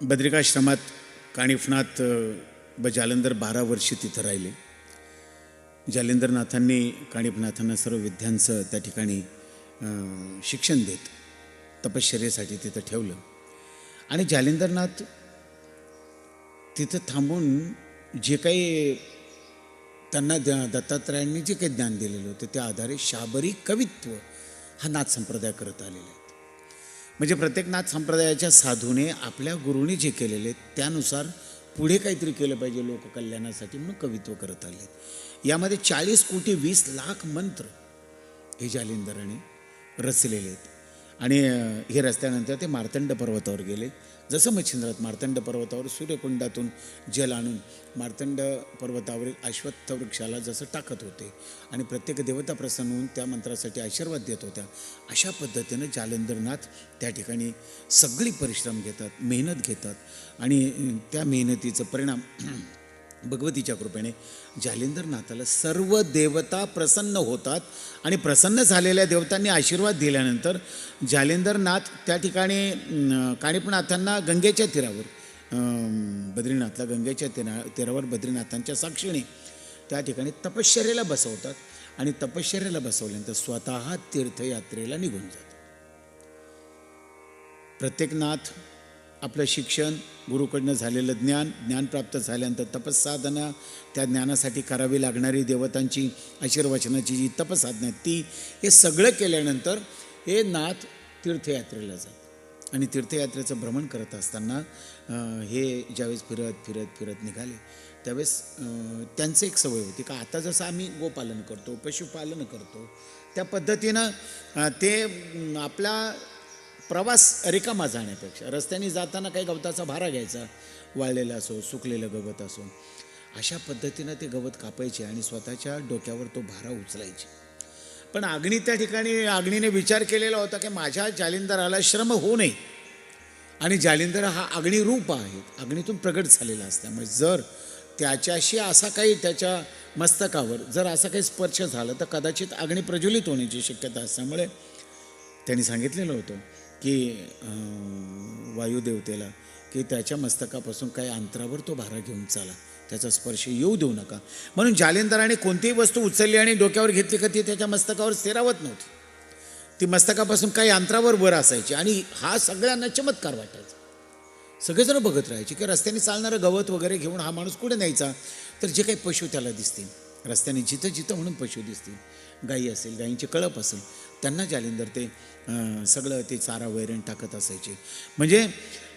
बद्रिकाश्रमात काणिफनाथ ब व जालंधर बारा वर्षे तिथं राहिले. जालेंद्रनाथांनी काणिफनाथांना सर्व विद्यांचं त्या ठिकाणी शिक्षण देत तपश्चर्येसाठी तिथं ठेवलं. आणि जालेंद्रनाथ तिथं थांबून जे काही त्यांना दत्तात्रयांनी जे काही ज्ञान दिलेलं होतं त्या आधारे शाबरी कवित्व हा नाथ संप्रदाय करत आलेला आहे. म्हणजे प्रत्येक नाथ संप्रदायाच्या साधूने आपल्या गुरुने जे केलेले त्यानुसार पुढे काहीतरी केलं पाहिजे लोककल्याणासाठी म्हणून कवित्व करत आले. यामध्ये चाळीस कोटी वीस लाख मंत्र हे जालिंदराने रचलेले आहेत. आणि हे रचल्यानंतर ते मार्तंड पर्वतावर गेले. जसं मच्छिंद्रात मार्तंड पर्वतावर सूर्यकुंडातून जल आणून मार्तंड पर्वतावरील अश्वत्थ वृक्षाला जसं टाकत होते आणि प्रत्येक देवता प्रसन्न होऊन त्या मंत्रासाठी आशीर्वाद देत होत्या अशा पद्धतीनं जालेंद्रनाथ त्या ठिकाणी सगळी परिश्रम घेतात मेहनत घेतात आणि त्या मेहनतीचं परिणाम भगवतीच्या कृपेने जालिंदरनाथाला सर्व देवता प्रसन्न होतात आणि प्रसन्न झालेल्या देवतांनी आशीर्वाद दिल्यानंतर जालिंदरनाथ त्या ठिकाणी अं, काणिपनाथांना गंगेच्या तीरावर बद्रीनाथला गंगेच्या तीरा तीरावर बद्रीनाथांच्या साक्षीने त्या ठिकाणी तपश्चर्याला बसवतात आणि तपश्चर्याला बसवल्यानंतर स्वतः तीर्थयात्रेला निघून जातात. प्रत्येक नाथ आपलं शिक्षण गुरुकडनं झालेलं ज्ञान ज्ञान प्राप्त झाल्यानंतर तपसाधना त्या ज्ञानासाठी करावी लागणारी देवतांची आशीर्वचनाची जी तपसाधना आहे, ती हे सगळं केल्यानंतर हे नाथ तीर्थयात्रेला जात आणि तीर्थयात्रेचं भ्रमण करत असताना हे ज्यावेळेस फिरत फिरत फिरत निघाले त्यावेळेस त्यांचं एक सवय होती का आता जसं आम्ही गोपालन करतो पशुपालन करतो त्या पद्धतीनं ते आपल्या आपला प्रवास रिकामा जाण्यापेक्षा रस्त्याने जाताना काही गवताचा भारा घ्यायचा वाळलेला असो सुकलेलं गवत असो अशा पद्धतीनं ते गवत कापायचे आणि स्वतःच्या डोक्यावर तो भारा उचलायचे. पण अग्नी त्या ठिकाणी अग्नीने विचार केलेला होता की माझ्या जालिंदराला श्रम होऊ नये. आणि जालिंदर हा अग्निरूप आहे अग्नीतून प्रगट झालेला असल्यामुळे म्हणजे जर त्याच्याशी असा काही त्याच्या मस्तकावर जर असा काही स्पर्श झाला तर कदाचित अग्नी प्रज्वलित होण्याची शक्यता असल्यामुळे त्यांनी सांगितलेलं होतं. की वायुदेवतेला की त्याच्या मस्तकापासून काही अंतरावर तो भारा घेऊन चाला. त्याचा स्पर्श येऊ देऊ नका. म्हणून जालेंदराने कोणतीही वस्तू उचलली आणि डोक्यावर घेतली का ती त्याच्या मस्तकावर स्थिरावत नव्हती. ती मस्तकापासून काही अंतरावर वर असायची आणि हा सगळ्यांना चमत्कार वाटायचा. सगळेजण बघत राहायचे की रस्त्याने चालणारं गवत वगैरे घेऊन हा माणूस कुठे न्यायचा? तर जे काही पशु त्याला दिसतील. रस्त्याने जिथं जिथं म्हणून पशु दिसतील. गायी असेल गायींचे कळप असेल. त्यांना जालिंदर ते सगळं ते चारा वैरण टाकत असायचे. म्हणजे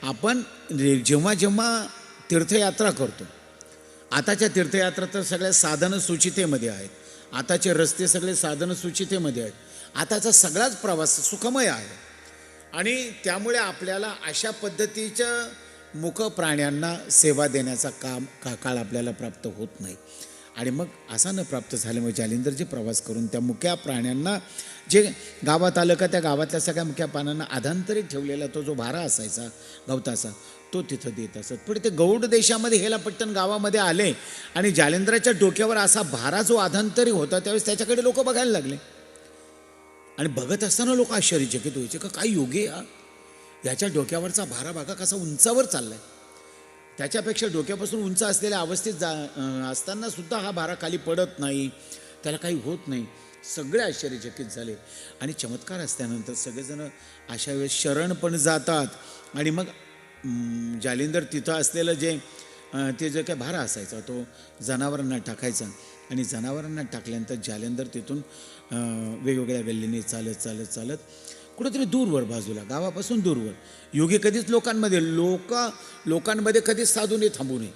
आपण जेव्हा जेव्हा तीर्थयात्रा करतो आताच्या तीर्थयात्रा तर सगळ्या साधनं सुचितेमध्ये आहेत. आताचे रस्ते सगळे साधन सुचितेमध्ये आहेत. आताचा सगळाच प्रवास सुखमय आहे. आणि त्यामुळे आपल्याला अशा पद्धतीच्या मुख प्राण्यांना सेवा देण्याचा काम का काळ आपल्याला प्राप्त होत नाही. आणि मग असा न प्राप्त झाल्यामुळे जालिंदरजी प्रवास करून त्या मुक्या प्राण्यांना जे गावात आलं का त्या गावातल्या सगळ्या मुक्या प्राण्यांना आधांतरित ठेवलेला तो जो भारा असायचा गवताचा तो तिथं देत असत. पुढे ते गौड देशामध्ये हेलापट्टण गावामध्ये आले आणि जालेंद्राच्या डोक्यावर असा भारा जो आधांतरी होता त्यावेळेस त्याच्याकडे लोक बघायला लागले. आणि बघत असताना लोक आश्चर्यचकित व्हायचे का काय योगी हा याच्या डोक्यावरचा भारा बघा कसा उंचावर चाललाय. त्याच्यापेक्षा डोक्यापासून उंच असलेल्या अवस्थेत जा असताना सुद्धा हा भारा खाली पडत नाही. त्याला काही होत नाही. सगळे आश्चर्यचकित झाले. आणि चमत्कार असल्यानंतर सगळेजण अशा वेळेस शरण पण जातात. आणि मग जालिंदर तिथं असलेलं जे ते जे काही भारा असायचा तो जनावरांना टाकायचा. आणि जनावरांना टाकल्यानंतर जालिंदर तिथून वेगवेगळ्या गल्लीने चालत चालत चालत कुठेतरी दूरवर बाजूला गावापासून दूरवर. योगी कधीच लोकांमध्ये लोक लोकांमध्ये कधीच साधूने थांबू नये.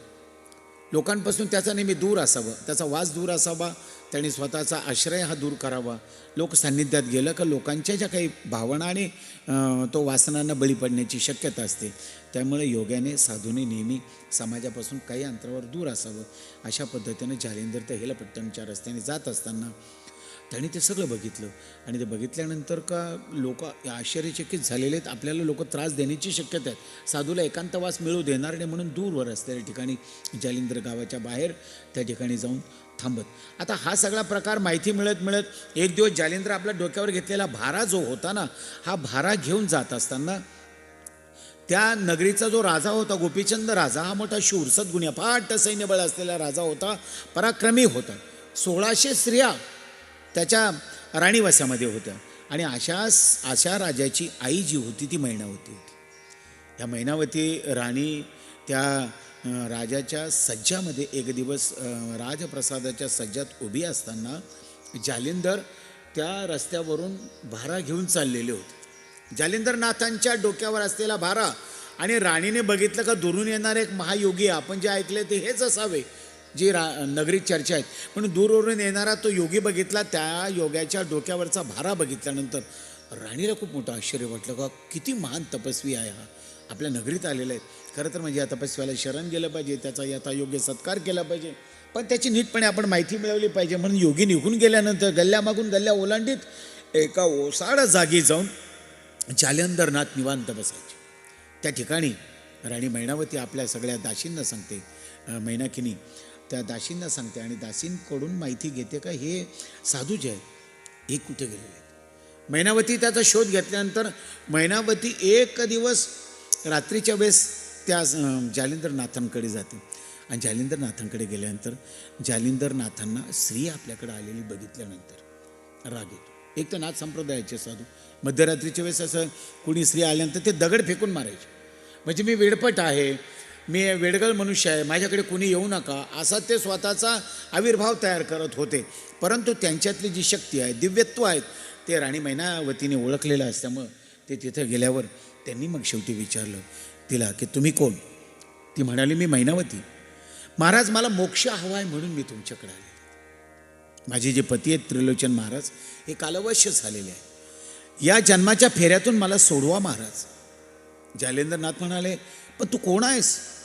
लोकांपासून त्याचा नेहमी दूर असावं त्याचा वास दूर असावा त्याने स्वतःचा आश्रय हा दूर करावा. लोक सान्निध्यात गेलं का लोकांच्या ज्या काही भावना आणि तो वासनांना बळी पडण्याची शक्यता असते त्यामुळे योग्याने साधूने नेहमी समाजापासून काही अंतरावर दूर असावं. अशा पद्धतीने जालिंदर ते हेलपट्टणच्या रस्त्याने जात असताना त्यांनी ते सगळं बघितलं. आणि ते बघितल्यानंतर का लोक आश्चर्यचकित झालेले आहेत. आपल्याला लोक त्रास देण्याची शक्यता आहे साधूला एकांतवास मिळू देणार नाही म्हणून दूरवर असलेल्या ठिकाणी जालिंद्र गावाच्या बाहेर त्या ठिकाणी जाऊन थांबत. आता हा सगळा प्रकार माहिती मिळत मिळत एक दिवस जालिंद्र आपल्या डोक्यावर घेतलेला भारा जो होता ना हा भारा घेऊन जात असताना त्या नगरीचा जो राजा होता गोपीचंद राजा हा मोठा शूर सद्गुणी फाट सैन्यबळ असलेला राजा होता पराक्रमी होता. सोळाशे स्त्रिया त्याच्या राणीवासामध्ये होत्या. आणि अशा अशा राजाची आई जी होती ती मैनावती होती. त्या मैनावती राणी त्या राजाच्या सज्जामध्ये एक दिवस राजप्रसादाच्या सज्जात उभी असताना जालिंदर त्या रस्त्यावरून भारा घेऊन चाललेले होते. जालिंदरनाथांच्या डोक्यावर असलेला भारा आणि राणीने बघितलं का दुरून येणारे एक महायोगी आपण जे ऐकले ते हेच असावे. जी रा नगरीत चर्चा आहेत. पण दूरवरून येणारा तो योगी बघितला त्या योग्याच्या डोक्यावरचा भारा बघितल्यानंतर राणीला खूप मोठं आश्चर्य वाटलं का किती महान तपस्वी आहे हा. आपल्या नगरीत आलेला आहे. खरं तर म्हणजे या तपस्व्याला शरण गेलं पाहिजे त्याचा याचा योग्य सत्कार केला पाहिजे. पण त्याची नीटपणे आपण माहिती मिळवली पाहिजे. म्हणून योगी निघून गेल्यानंतर गल्ल्यामागून गल्ल्या ओलांडीत एका ओसाडा जागी जाऊन जालंधरनाथ निवांत बसायचे. त्या ठिकाणी राणी मैनावती आपल्या सगळ्या दाशींना सांगते मैनाकिनी त्या दासींना सांगते आणि दासींकडून माहिती घेते का हे साधू जे आहेत हे कुठे गेलेले आहेत? मैनावती त्याचा शोध घेतल्यानंतर मैनावती एक दिवस रात्रीच्या वेळेस त्या जालिंदरनाथांकडे जाते. आणि जालिंदरनाथांकडे गेल्यानंतर जालिंदरनाथांना स्त्री आपल्याकडे आलेली बघितल्यानंतर राग येतो. एक तर नाथ संप्रदायाचे साधू. मध्यरात्रीच्या वेळेस असं कुणी स्त्री आल्यानंतर ते दगड फेकून मारायचे. म्हणजे मी वेडपट आहे मी वेडगळ मनुष्य आहे माझ्याकडे कुणी येऊ नका असा ते स्वतःचा आविर्भाव तयार करत होते. परंतु त्यांच्यातली जी शक्ती आहे दिव्यत्व आहेत ते राणी मैनावतीने ओळखलेलं असल्यामुळं ते तिथं गेल्यावर त्यांनी मग शेवटी विचारलं तिला की तुम्ही कोण? ती म्हणाली मी मैनावती. महाराज मला मोक्ष हवा आहे म्हणून मी तुमच्याकडे आले. माझे जे पती आहेत त्रिलोचन महाराज हे कालवश्य झालेले आहे. या जन्माच्या फेऱ्यातून मला सोडवा महाराज. जालेंद्रनाथ म्हणाले पण तू कोण आहेस?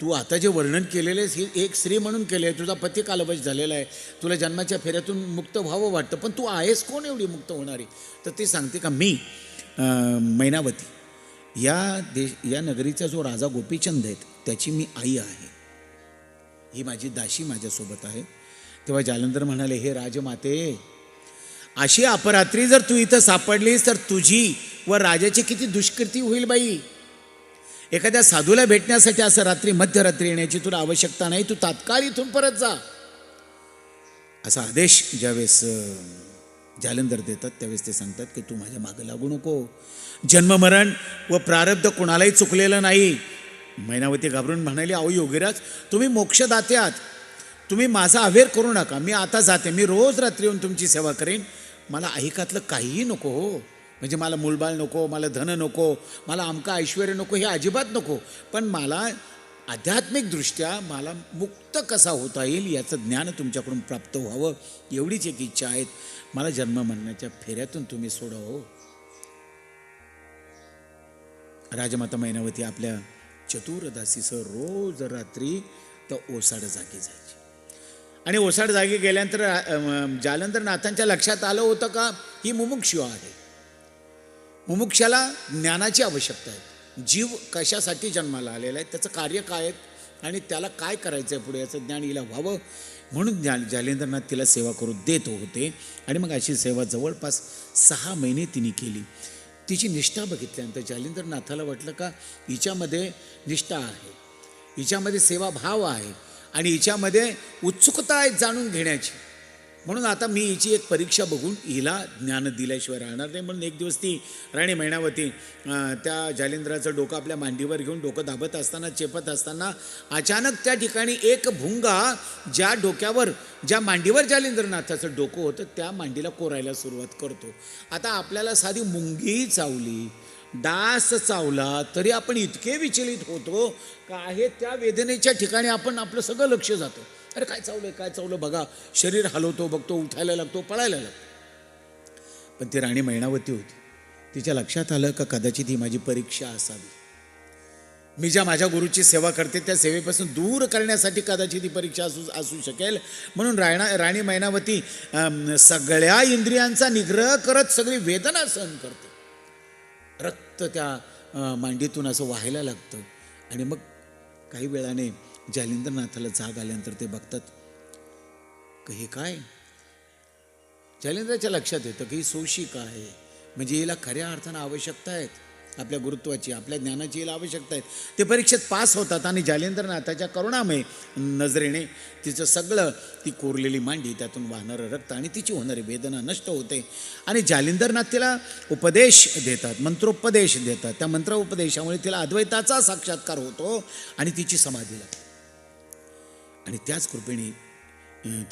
तू आता जे वर्णन केलेले आहेस हे एक स्त्री म्हणून केले तुझा पती कालवश झालेला आहे तुला जन्माच्या फेऱ्यातून मुक्त व्हावं वाटतं पण तू आहेस कोण एवढी मुक्त होणारी? तर ती सांगते का मी मैनावती. या देश या नगरीचा जो राजा गोपीचंद आहेत त्याची मी आई आहे. ही माझी दाशी माझ्यासोबत आहे. तेव्हा जालंधर म्हणाले हे राजमाते अशी अपरात्री जर तू इथं सापडलीस तर तुझी व राजाची किती दुष्कृती होईल बाई? एखाद्या साधूला भेटण्यासाठी असं रात्री मध्यरात्री येण्याची तुला आवश्यकता नाही तू तात्काळ इथून परत जा. असा आदेश ज्यावेळेस जालंधर देतात त्यावेळेस ते सांगतात की तू माझ्या मागं लागू नको. जन्ममरण व प्रारब्ध कोणालाही चुकलेलं नाही. मैनावती घाबरून म्हणाली अहो योगीराज तुम्ही मोक्षदाते आहात. तुम्ही माझा अवेर करू नका. मी आता जाते. मी रोज रात्री येऊन तुमची सेवा करेन. मला ऐकातलं काहीही नको हो. म्हणजे मला मूलबाळ नको मला धन नको मला आमका ऐश्वर नको हे अजिबात नको. पण मला आध्यात्मिकदृष्ट्या मला मुक्त कसा होता येईल याचं ज्ञान तुमच्याकडून प्राप्त व्हावं एवढीच एक इच्छा आहे. मला जन्म म्हणण्याच्या फेऱ्यातून तुम्ही सोडव हो. राजमाता मैनावती आपल्या चतुरदासीसह रोज रात्री तर ओसाड जागी जायची. आणि ओसाड जागी गेल्यानंतर जालंधरनाथांच्या जालंधर नाथांच्या लक्षात आलं होतं का? ही मुमुक्षु आहे. मुमुक्षाला ज्ञानाची आवश्यकता आहे. जीव कशासाठी जन्माला आलेला आहे त्याचं कार्य काय आहे आणि त्याला काय करायचं आहे पुढे याचं ज्ञान हिला व्हावं म्हणून ज्ञान जालेंद्रनाथ तिला सेवा करू देत होते. आणि मग अशी सेवा जवळपास सहा महिने तिने केली. तिची निष्ठा बघितल्यानंतर जालेंद्रनाथाला वाटलं का हिच्यामध्ये निष्ठा आहे. हिच्यामध्ये सेवाभाव आहे आणि हिच्यामध्ये उत्सुकता आहे जाणून घेण्याची. म्हणून आता मी हिची एक परीक्षा बघून हिला ज्ञान दिल्याशिवाय राहणार नाही. म्हणून एक दिवस ती राणी मैनावती त्या जालिंद्राचं डोकं आपल्या मांडीवर घेऊन डोकं दाबत असताना चेपत असताना अचानक त्या ठिकाणी एक भुंगा ज्या डोक्यावर ज्या मांडीवर जालिंद्रनाथाचं डोकं होतं त्या मांडीला कोरायला सुरुवात करतो. आता आपल्याला साधी मुंगी चावली डास चावला तरी आपण इतके विचलित होतो का आहे त्या वेदनेच्या ठिकाणी आपण आपलं सगळं लक्ष जातं. अरे काय चावलं काय चावलं बघा शरीर हलवतो बघतो उठायला लागतो पळायला लागतो. पण ती राणी मैणावती होती. तिच्या लक्षात आलं का कदाचित ही माझी परीक्षा असावी. मी ज्या माझ्या गुरुची सेवा करते त्या सेवेपासून दूर करण्यासाठी कदाचित ही परीक्षा असू असू शकेल. म्हणून राणा राणी मैनावती सगळ्या इंद्रियांचा निग्रह करत सगळी वेदना सहन करते. रक्त त्या मांडीतून असं व्हायला लागतं. आणि मग काही वेळाने जालिंद्रनाथाला जाग आल्यानंतर ते बघतात का हे काय? जालिंद्राच्या लक्षात येतं की ही सोशिका आहे? म्हणजे हिला खऱ्या अर्थानं आवश्यकता आहेत आपल्या गुरुत्वाची आपल्या ज्ञानाची हिला आवश्यकता आहे ते परीक्षेत पास होतात आणि जालेंद्रनाथाच्या करुणामय नजरेने तिचं सगळं ती कोरलेली मांडी त्यातून वाहणारं रक्त आणि तिची होणारी वेदना नष्ट होते. आणि जालिंदरनाथ तिला उपदेश देतात मंत्रोपदेश देतात. त्या मंत्रोपदेशामुळे तिला अद्वैताचा साक्षात्कार होतो आणि तिची समाधी लागते. आणि त्याच कृपेने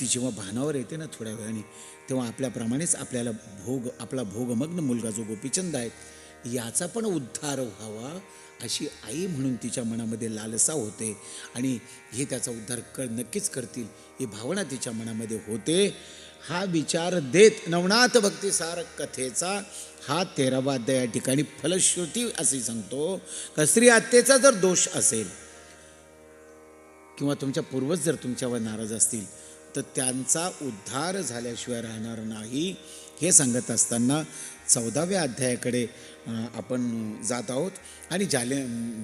ती जेव्हा भानावर येते ना थोड्या वेळाने तेव्हा आपल्याप्रमाणेच आपल्याला भोग आपला भोगमग्न मुलगा जो गोपीचंद आहे याचा पण उद्धार व्हावा अशी आई म्हणून तिच्या मनामध्ये लालसा होते आणि हे त्याचा उद्धार कर नक्कीच करतील ही भावना तिच्या मनामध्ये होते. हा विचार देत नवनाथ भक्तिसार कथेचा हा तेरावा अध्याय या ठिकाणी फलश्रुती असे सांगतो का स्त्री आत्तेचा जर दोष असेल किंवा तुमच्या पूर्वज जर तुमच्यावर नाराज असतील तर त्यांचा उद्धार झाल्याशिवाय राहणार नाही. हे सांगत असताना चौदाव्या अध्यायाकडे आपण जात आहोत. आणि जाले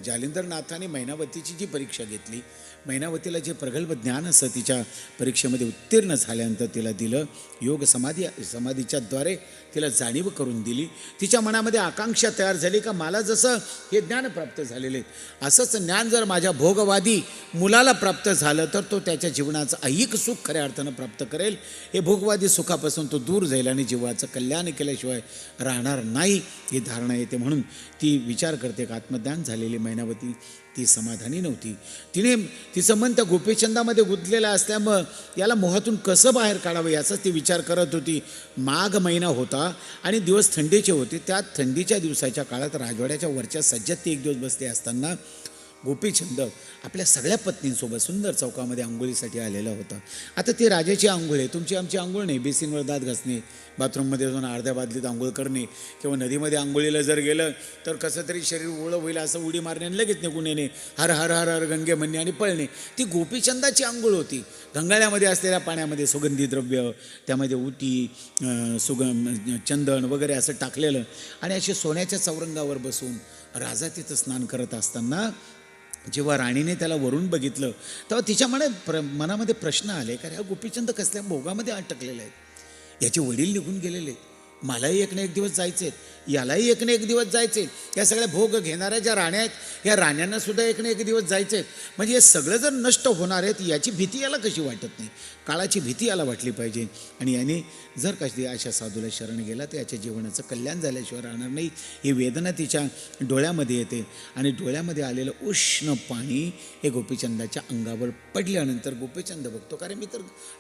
जालिंदरनाथाने मैनावतीची जी परीक्षा घेतली मैनावतीला जे प्रगल्भ ज्ञान असं तिच्या परीक्षेमध्ये उत्तीर्ण झाल्यानंतर तिला दिलं योग समाधी समाधीच्याद्वारे तिला जाणीव करून दिली. तिच्या मनामध्ये आकांक्षा तयार झाली का मला जसं हे ज्ञान प्राप्त झालेले असंच ज्ञान जर माझ्या भोगवादी मुलाला प्राप्त झालं तर तो त्याच्या जीवनाचं ऐहिक सुख खऱ्या अर्थानं प्राप्त करेल. हे भोगवादी सुखापासून तो दूर जाईल आणि जीवाचं कल्याण केल्याशिवाय राहणार नाही ही धारणा येते म्हणून ती विचार करते का? आत्मज्ञान झालेली मैनावती ती समाधानी नव्हती. तिने तिचं मन त्या गोपीचंदामध्ये गुंतलेलं असल्यामुळं याला मोहातून कसं बाहेर काढावं याचाच ती विचार करत होती. माघ महिना होता आणि दिवस थंडीचे होते. त्या थंडीच्या दिवसाच्या काळात राजवाड्याच्या वरच्या सज्जात ती एक दिवस बसते असताना गोपीचंद आपल्या सगळ्या पत्नींसोबत सुंदर चौकामध्ये आंघोळीसाठी आलेला होता. आता ती राजाची आंघोळ आहे. तुमची आमची आंघोळ नाही. बेसिनवर दात घासणे बाथरूममध्ये जाऊन अर्ध्या बादलीत आंघोळ करणे किंवा नदीमध्ये आंघोळीला जर गेलं तर कसं तरी शरीर ओळं होईल असं उडी मारणे आणि लगेच निघून येणे. हर हर हर हर गंगे म्हणणे आणि पळणे. ती गोपीचंदाची आंघोळ होती. गंगाळ्यामध्ये असलेल्या पाण्यामध्ये सुगंधी द्रव्य त्यामध्ये उटी सुगं चंदन वगैरे असं टाकलेलं आणि असे सोन्याच्या चौरंगावर बसून राजा तिथं स्नान करत असताना जेव्हा राणीने त्याला वरून बघितलं तेव्हा तिच्या मनात प्र मनामध्ये प्रश्न आले कारण ह्या गोपीचंद कसल्या भोगामध्ये अटकलेले आहेत याचे वडील निघून गेलेले आहेत. मलाही एक ना एक दिवस जायचे आहेत. यालाही एक ना एक दिवस जायचे या सगळ्या भोग घेणाऱ्या ज्या राण्या आहेत या राण्यांना सुद्धा एक ना एक दिवस जायचे आहेत. म्हणजे हे सगळं जर नष्ट होणार आहेत याची भीती याला कशी वाटत नाही? काळाची भीती याला वाटली पाहिजे. आणि याने जर कशी अशा साधूला शरण गेला तर याच्या जीवनाचं कल्याण झाल्याशिवाय राहणार नाही. ही वेदना तिच्या डोळ्यामध्ये येते. आणि डोळ्यामध्ये आलेलं उष्ण पाणी हे गोपीचंदाच्या अंगावर पडल्यानंतर गोपीचंद बघतो कारण मी तर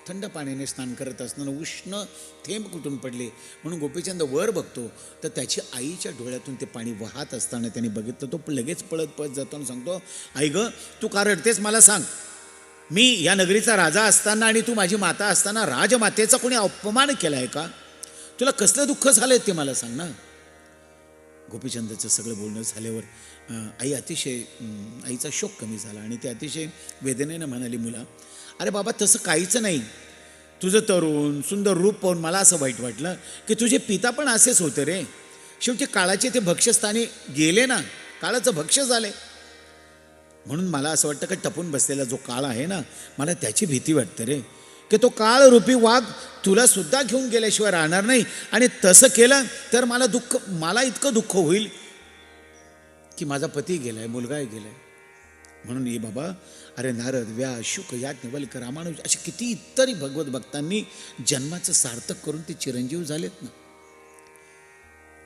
थंड पाण्याने स्नान करत असताना उष्ण थेंब कुठून पडले? म्हणून गोपीचंद वर बघतो तर त्याची आईच्या डोळ्यातून ते पाणी वाहत असताना त्याने बघितलं तो लगेच पळत पळत जातो आणि सांगतो आई ग तू का रडतेस मला सांग. मी या नगरीचा राजा असताना आणि तू माझी माता असताना राजमातेचा कोणी अपमान केला आहे का? तुला कसलं दुःख झालंय ते मला सांग ना. गोपीचंदाचं सगळं बोलणं झाल्यावर आई अतिशय आईचा शोक कमी झाला आणि ते अतिशय वेदनेनं म्हणाली मुला अरे बाबा तसं काहीच नाही. तुझं तरुण सुंदर रूप पाहून मला असं वाईट वाटलं की तुझे पिता पण असेच होते रे. शेवटी काळाचे ते भक्ष्यस्थानी गेले ना काळाचं भक्ष्य झाले म्हणून मला असं वाटतं की टपून बसलेला जो काळ आहे ना मला त्याची भीती वाटते रे. की तो काळ रूपी वाघ तुला सुद्धा घेऊन गेल्याशिवाय राहणार नाही आणि तसं केलं तर मला दुःख मला इतकं दुःख होईल की माझा पती गेलाय मुलगाही गेलाय. म्हणून ये बाबा अरे नारद व्या शुक याज्ञ वल्क रामानुज असे किती इतरही भगवत भक्तांनी जन्माचं सार्थक करून ते चिरंजीव झालेत ना.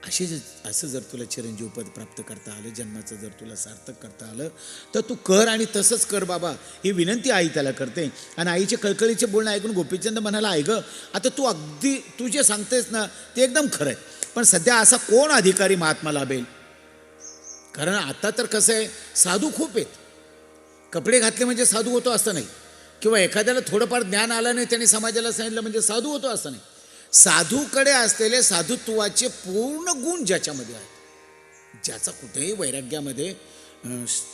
असे जर असं जर तुला चिरंजीव पद प्राप्त करता आलं जन्माचं जर तुला सार्थक करता आलं तर तू कर आणि तसंच कर बाबा. ही विनंती आई त्याला करते. आणि आईचे कळकळीचे बोलणं ऐकून गोपीचंद म्हणाला ऐक आता तू अगदी तू जे सांगतेस ना ते एकदम खरं आहे. पण सध्या असा कोण अधिकारी महात्मा लाभेल? कारण आता तर कसं आहे साधू खूप आहेत. कपडे घातले म्हणजे साधू होतो असं नाही. किंवा एखाद्याला थोडंफार ज्ञान आलं नाही त्याने समाजाला सांगितलं म्हणजे साधू होतो असं नाही. साधूकडे असलेले साधुत्वाचे पूर्ण गुण ज्याच्यामध्ये आहेत ज्याचा कुठेही वैराग्यामध्ये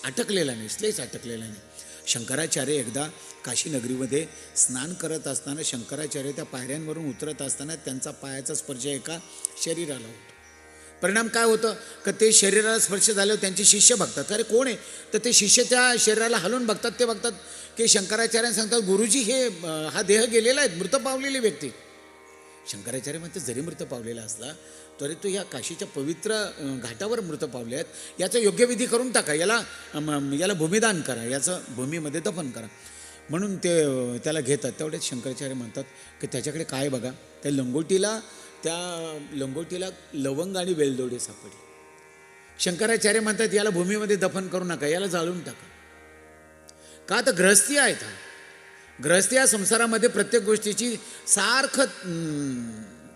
अटकलेला नाही स्लेच अटकलेला नाही. शंकराचार्य एकदा काशीनगरीमध्ये स्नान करत असताना शंकराचार्य त्या पायऱ्यांवरून उतरत असताना त्यांचा पायाचा स्पर्श एका शरीराला होतो. परिणाम काय होतं? का ते शरीराला स्पर्श झाल्यावर त्यांचे शिष्य बघतात. अरे कोण आहे? तर ते शिष्य त्या शरीराला हलवून बघतात. ते बघतात की शंकराचार्य सांगतात गुरुजी हे हा देह गेलेला आहे मृत पावलेली व्यक्ती. शंकराचार्य म्हणते जरी मृत पावलेला असला तरी तो या काशीच्या पवित्र घाटावर मृत पावले आहेत. याचा योग्य विधी करून टाका. याला याला भूमिदान करा. याचं भूमीमध्ये दफन करा. म्हणून ते त्याला घेतात. तेवढेच शंकराचार्य म्हणतात की त्याच्याकडे काय बघा? त्या लंगोटीला त्या लंगोटीला लवंग आणि वेलदोडे सापडले. शंकराचार्य म्हणतात याला भूमीमध्ये दफन करू नका याला जाळून टाका. का तर ग्रहस्थी आहेत हा ग्रहस्थी या संसारामध्ये प्रत्येक गोष्टीची सारखं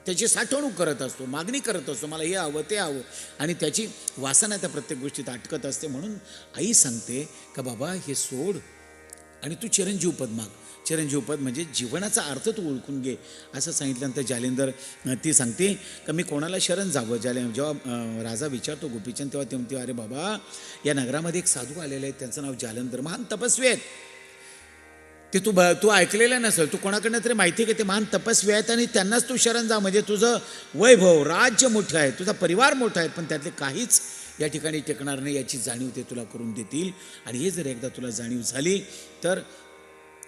त्याची साठवणूक करत असतो मागणी करत असतो मला हे हवं ते हवं. आणि त्याची वासना त्या प्रत्येक गोष्टीत अटकत असते. म्हणून आई सांगते का बाबा हे सोड आणि तू चिरंजीव पद माग. चिरंजीवपद म्हणजे जीवनाचा अर्थ तू ओळखून घे असं सांगितल्यानंतर जालेंदर ती सांगते का मी कोणाला शरण जावं? जाले जेव्हा राजा विचारतो गोपीचंद तेव्हा ते म्हणते अरे बाबा या नगरामध्ये एक साधू आलेले आहेत त्यांचं नाव जालेंदर महान तपस्वी आहेत. ते तू ब तू ऐकलेलं नसेल तू कोणाकडनं तरी माहिती घे ते महान तपस्वी आहेत आणि त्यांनाच तू शरण जा. म्हणजे तुझं वैभव राज्य मोठं आहे तुझा परिवार मोठा आहे पण त्यातले काहीच या ठिकाणी टिकणार नाही याची जाणीव ते तुला करून देतील. आणि हे जर एकदा तुला जाणीव झाली तर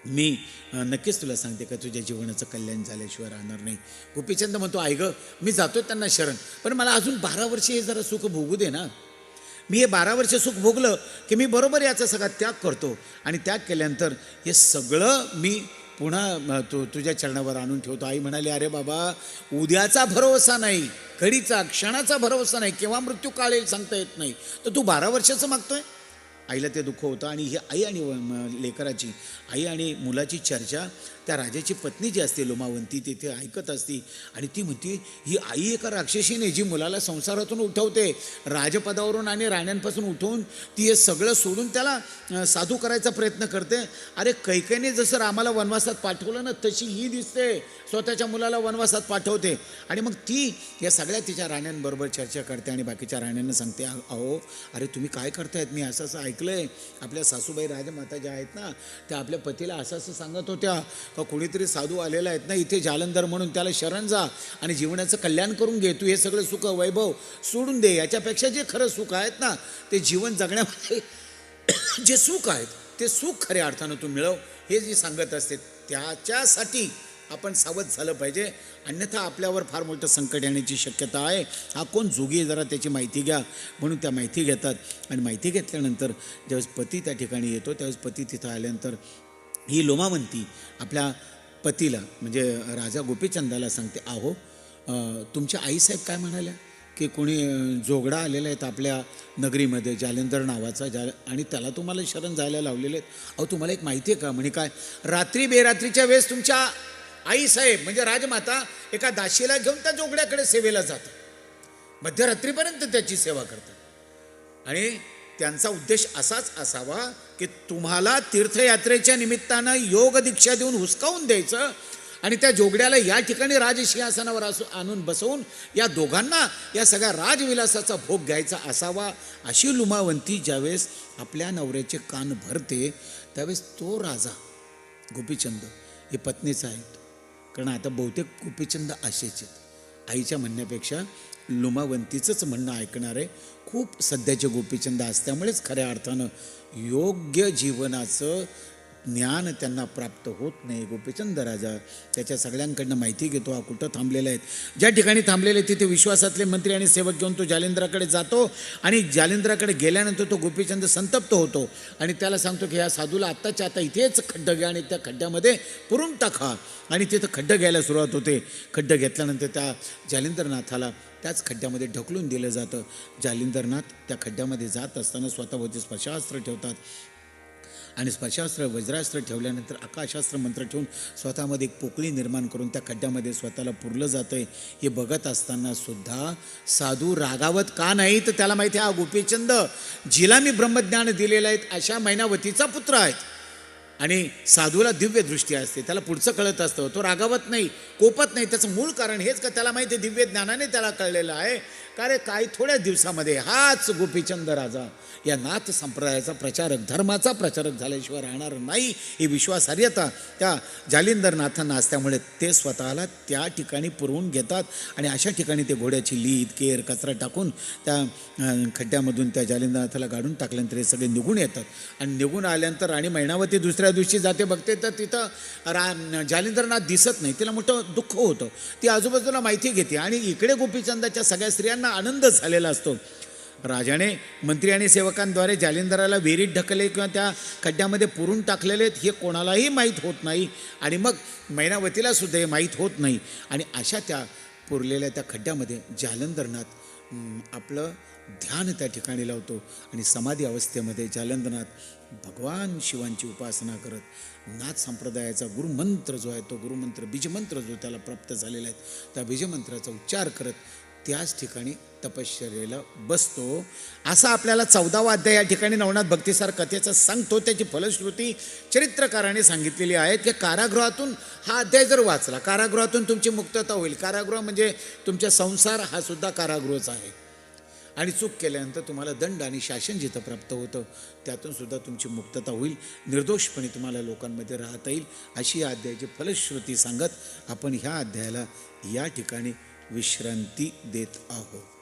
मी नक्कीच तुला सांगते का तुझ्या जीवनाचं कल्याण झाल्याशिवाय राहणार नाही. गोपीचंद म्हणतो ऐक मी जातो त्यांना शरण पण मला अजून बारा वर्षे हे जरा सुख भोगू दे ना. मी हे बारा वर्ष सुख भोगलं की मी बरोबर याचा सगळा त्याग करतो आणि त्याग केल्यानंतर हे सगळं मी पुन्हा तु तुझ्या चरणावर आणून ठेवतो. आई म्हणाली अरे बाबा उद्याचा भरोसा नाही घडीचा क्षणाचा भरोसा नाही केव्हा मृत्यू काळेल सांगता येत नाही. तर तू बारा वर्षाचं मागतोय? आईला ते दुःख होतं आणि ही आई आणि लेकराची आई आणि मुलाची चर्चा त्या राजाची पत्नी जी असते लोमावंती तिथे ऐकत असती आणि ती म्हणते ही आई एका राक्षसीने जी मुलाला संसारातून उठवते राजपदावरून आणि राण्यांपासून उठवून ती हे सगळं सोडून त्याला साधू करायचा प्रयत्न करते. अरे कैकेने जसं रामाला वनवासात पाठवलं ना तशी ही दिसते. स्वतःच्या मुलाला वनवासात पाठवते. आणि मग ती या सगळ्या तिच्या राण्यांबरोबर चर्चा करते आणि बाकीच्या राण्यांना सांगते अहो अरे तुम्ही काय करतायत? मी असं असं ऐकलं आहे आपल्या सासूबाई राजमाता ज्या आहेत ना त्या आपल्या पतीला असं असं सांगत होत्या. का कोणीतरी साधू आलेला आहेत ना इथे जालंधर म्हणून त्याला शरण जा आणि जीवनाचं कल्याण करून घे. तू हे सगळं सुख वैभव सोडून दे. याच्यापेक्षा जे खरं सुख आहेत ना ते जीवन जगण्यामध्ये जे सुख आहेत ते सुख खऱ्या अर्थानं तू मिळव. हे जे सांगत असते त्याच्यासाठी आपण सावध झालं पाहिजे. अन्यथा आपल्यावर फार मोठं संकट येण्याची शक्यता आहे. हा कोण जोगी जरा त्याची माहिती घ्या. म्हणून त्या माहिती घेतात. आणि माहिती घेतल्यानंतर ज्यावेळेस पती त्या ठिकाणी येतो त्यावेळेस पती तिथं आल्यानंतर ही लोमावंती आपल्या पतीला म्हणजे राजा गोपीचंदाला सांगते आहो तुमच्या आईसाहेब काय म्हणाल्या? की कोणी जोगडा आलेला आहेत आपल्या नगरीमध्ये जालेंदर नावाचा जा आणि त्याला तुम्हाला शरण जायला लावलेले आहेत. अहो तुम्हाला एक माहिती आहे का? म्हणे काय रात्री बेरात्रीच्या वेळेस तुमच्या आईसाहेब म्हणजे राजमाता एका दाशीला घेऊन त्या जोगड्याकडे सेवेला जातात. मध्यरात्रीपर्यंत त्याची सेवा करतात. आणि त्यांचा उद्देश असाच असावा की तुम्हाला तीर्थयात्रेच्या निमित्तानं योग दीक्षा देऊन हुसकावून द्यायचं आणि त्या जोगड्याला या ठिकाणी राजसिंहासनावर असू आणून बसवून या दोघांना या सगळ्या राजविलासाचा भोग घ्यायचा असावा अशी लुमावंती ज्यावेळेस आपल्या नवऱ्याचे कान भरते त्यावेळेस तो राजा गोपीचंद हे पत्नीचा आहेत. कारण आता बहुतेक गोपीचंद असेच आहेत. आईच्या म्हणण्यापेक्षा लुमावंतीचंच म्हणणं ऐकणार आहे खूप सध्याचे गोपीचंद असल्यामुळेच खऱ्या अर्थानं योग्य जीवनाचं ज्ञान त्यांना प्राप्त होत नाही. गोपीचंद राजा त्याच्या सगळ्यांकडनं माहिती घेतो हा कुठं थांबलेला आहेत ज्या ठिकाणी थांबलेले तिथे विश्वासातले मंत्री आणि सेवक घेऊन तो जालिंद्राकडे जातो आणि जालिंद्राकडे गेल्यानंतर तो गोपीचंद संतप्त होतो आणि त्याला सांगतो की ह्या साधूला आत्ताच्या आता इथेच खड्डं घ्या आणि त्या खड्ड्यामध्ये पुरून टाका. आणि तिथं खड्डं घ्यायला सुरुवात होते. खड्डं घेतल्यानंतर त्या जालिंद्रनाथाला त्याच खड्ड्यामध्ये ढकलून दिलं जातं. जालिंदरनाथ त्या खड्ड्यामध्ये जात असताना स्वतःभोवती स्पर्शास्त्र ठेवतात. आणि स्पर्शास्त्र वज्रास्त्र ठेवल्यानंतर आकाशास्त्र मंत्र ठेवून स्वतःमध्ये एक पोकळी निर्माण करून त्या खड्ड्यामध्ये स्वतःला पुरलं जातं आहे हे बघत असताना सुद्धा साधू रागावत का नाही तर त्याला माहिती आहे हा गोपीचंद जिला मी ब्रह्मज्ञान दिलेलं आहेत अशा मैनावतीचा पुत्र आहेत. आणि साधूला दिव्य दृष्टी असते त्याला पुढचं कळत असतं तो रागावत नाही कोपत नाही. त्याचं मूळ कारण हेच का त्याला माहिती आहे दिव्य ज्ञानाने त्याला कळलेलं आहे. का रे काही थोड्या दिवसामध्ये हाच गोपीचंद राजा या नाथ संप्रदायाचा प्रचारक धर्माचा प्रचारक झाल्याशिवाय राहणार नाही ही विश्वासार्हता त्या जालिंदरनाथांना असल्यामुळे ते स्वतःला त्या ठिकाणी पुरवून घेतात आणि अशा ठिकाणी ते घोड्याची लीद केर कचरा टाकून त्या खड्ड्यामधून त्या जालिंदरनाथाला गाडून टाकल्यानंतर हे सगळे निघून येतात. आणि निघून आल्यानंतर राणी मैणावती दुसऱ्या दुसऱ्या दिवशी जाते बघते तर तिथं रा जालिंदरनाथ दिसत नाही. तिला मोठं दुःख होतं. ती आजूबाजूला माहिती घेते आणि इकडे गोपीचंदाच्या सगळ्या स्त्रियांना आनंद झालेला असतो. राजाने मंत्री आणि सेवकांद्वारे जालिंदराला विहिरीत ढकलले किंवा त्या खड्ड्यामध्ये पुरून टाकलेले आहेत हे कोणालाही माहीत होत नाही. आणि मग मैनावतीला सुद्धा हे माहीत होत नाही. आणि अशा त्या पुरलेल्या त्या खड्ड्यामध्ये जालंधरनाथ आपलं ध्यान त्या ठिकाणी लावतो. आणि समाधी अवस्थेमध्ये जालंधरनाथ भगवान शिवांची उपासना करत नाथ संप्रदायाचा गुरुमंत्र जो आहे तो गुरुमंत्र बीजमंत्र जो त्याला प्राप्त झालेला आहे त्या बीजमंत्राचा उच्चार करत त्याच ठिकाणी तपश्चर्येला बसतो. असा आपल्याला चौदावा अध्याय या ठिकाणी नवनाथ भक्तीसार कथेचा सांगतो. त्याची फलश्रुती चरित्रकाराने सांगितलेली आहे की कारागृहातून हा अध्याय जर वाचला कारागृहातून तुमची मुक्तता होईल. कारागृह म्हणजे तुमचा संसार हा सुद्धा कारागृहच आहे. आणि चूक केल्यानंतर तुम्हाला दंड आणि शासन जिथं प्राप्त होतं त्यातून सुद्धा तुमची मुक्तता होईल. निर्दोषपणे तुम्हाला लोकांमध्ये राहता येईल. अशी या अध्यायाची फलश्रुती सांगत आपण ह्या अध्यायाला या ठिकाणी विश्रांती देत आहोत.